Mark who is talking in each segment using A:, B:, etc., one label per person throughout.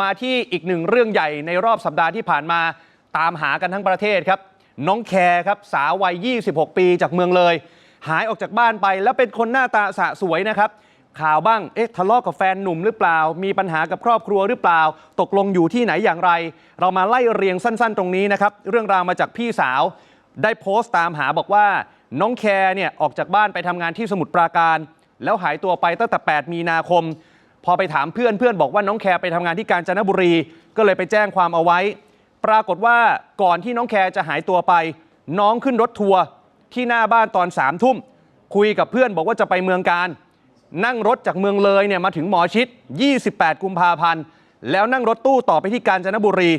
A: มาที่อีกหนึ่งเรื่องใหญ่ในรอบสัปดาห์ที่ผ่านมาตามหากันทั้งประเทศครับ น้องแคร์ครับสาววัย 26 ปีจากเมืองเลย หายออกจากบ้านไปแล้วเป็นคนหน้าตาสะสวยนะครับ ข่าวบ้างเอ๊ะทะเลาะกับแฟนหนุ่มหรือเปล่า มีปัญหากับครอบครัวหรือเปล่า ตกลงอยู่ที่ไหนอย่างไร เรามาไล่เรียงสั้นๆ ตรงนี้นะครับ เรื่องราวมาจากพี่สาว ได้โพสต์ตามหาบอกว่า น้องแคร์เนี่ยออกจากบ้านไปทำงานที่สมุทรปราการ แล้วหายตัวไปตั้งแต่ 8 มีนาคม พอไปถามเพื่อนเพื่อนบอกว่าน้องแคร์ไปทำงานที่กาญจนบุรี ก็เลยไปแจ้งความเอาไว้ ปรากฏว่าก่อนที่น้องแคร์จะหายตัวไป น้องขึ้นรถทัวร์ที่หน้าบ้านตอนสามทุ่มคุยกับเพื่อนบอกว่าจะไปเมืองการ นั่งรถจากเมืองเลยเนี่ยมาถึงหมอชิด 28 กุมภาพันธ์ แล้วนั่งรถตู้ต่อไปที่กาญจนบุรี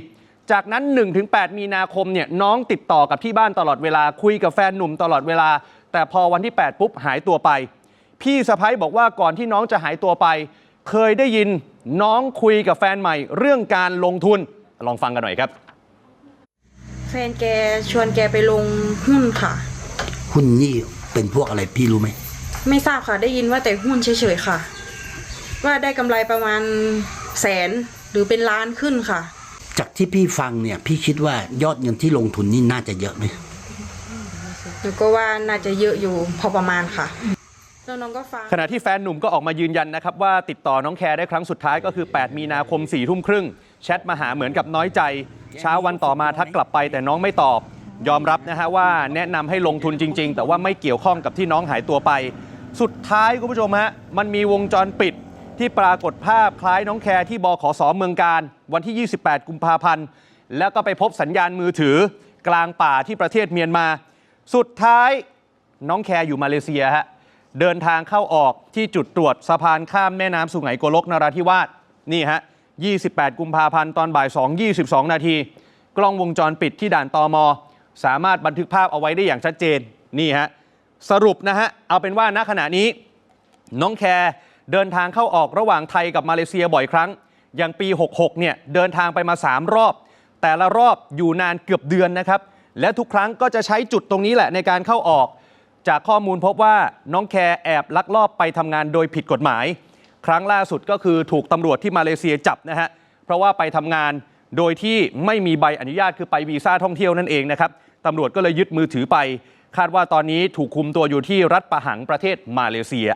A: จากนั้น 1-8 มีนาคมเนี่ยน้องติดต่อกับที่บ้านตลอดเวลา คุยกับแฟนหนุ่มตลอดเวลา แต่พอวันที่ 8 ปุ๊บหายตัวไป พี่สะพ้ยบอกว่าก่อนที่น้องจะหายตัวไป เคยได้ยินน้องคุยกับแฟนใหม่ เรื่องการลงทุนลองฟังกันหน่อยครับ
B: แฟนแกชวนแกไปลงหุ้นค่ะ
C: หุ้นนี่เป็นพวกอะไรพี่รู้ไหม
B: ไม่ทราบค่ะได้ยินว่าแต่หุ้นเฉยๆค่ะ ว่าได้กำไรประมาณแสนหรือเป็นล้านขึ้นค่ะ
C: จากที่พี่ฟังเนี่ย พี่คิดว่ายอดเงินที่ลงทุนนี่น่าจะเยอะไหม
B: หนูก็ว่าน่าจะเยอะอยู่พอประมาณค่ะ แล้วน้องก็ฟัง
A: ขณะที่แฟนหนุ่มก็ออกมายืนยันนะครับว่าติดต่อน้องแคร์ได้ครั้งสุดท้ายก็คือ 8 มีนาคม4ี่ทุ่มครึ่งแชทมาหาเหมือนกับน้อยใจ เช้าวันต่อมาทักกลับไปแต่น้องไม่ตอบ ยอมรับนะฮะว่าแนะนำให้ลงทุนจริง ๆ แต่ว่าไม่เกี่ยวข้องกับที่น้องหายตัวไป สุดท้ายคุณผู้ชมฮะมันมีวงจรปิดที่ปรากฏภาพคล้ายน้องแคร์ที่บขสเมืองการ วันที่ 28 กุมภาพันธ์แล้วก็ไปพบสัญญาณมือถือ กลางป่าที่ประเทศเมียนมา สุดท้ายน้องแคร์อยู่มาเลเซียฮะ เดินทางเข้าออกที่จุดตรวจสะพานข้ามแม่น้ำสุไหงโกลกนราธิวาสนี่ฮะ 28 กุมภาพันธ์ตอนบ่าย 2 22 นาที กล้องวงจรปิดที่ด่านตอมสามารถบันทึกภาพเอาไว้ได้อย่างชัดเจนนี่ฮะสรุปนะฮะเอาเป็นว่าณขณะนี้ น้องแคร์เดินทางเข้าออกระหว่างไทยกับมาเลเซียบ่อยครั้ง อย่างปี 66 เนี่ยเดินทางไปมา 3 รอบ แต่ละรอบอยู่นานเกือบเดือนนะครับ และทุกครั้งก็จะใช้จุดตรงนี้แหละในการเข้าออก จากข้อมูลพบว่าน้องแคร์แอบลักลอบไปทำงานโดยผิดกฎหมาย ครั้งล่าสุดก็คือถูกตำรวจที่มาเลเซียจับนะฮะเพราะว่าไปทำงานโดยที่ไม่มีใบอนุญาตคือไปวีซ่าท่องเที่ยวนั่นเองนะครับตำรวจก็เลยยึดมือถือไป คาดว่าตอนนี้ถูกคุมตัวอยู่ที่รัฐปะหังประเทศมาเลเซีย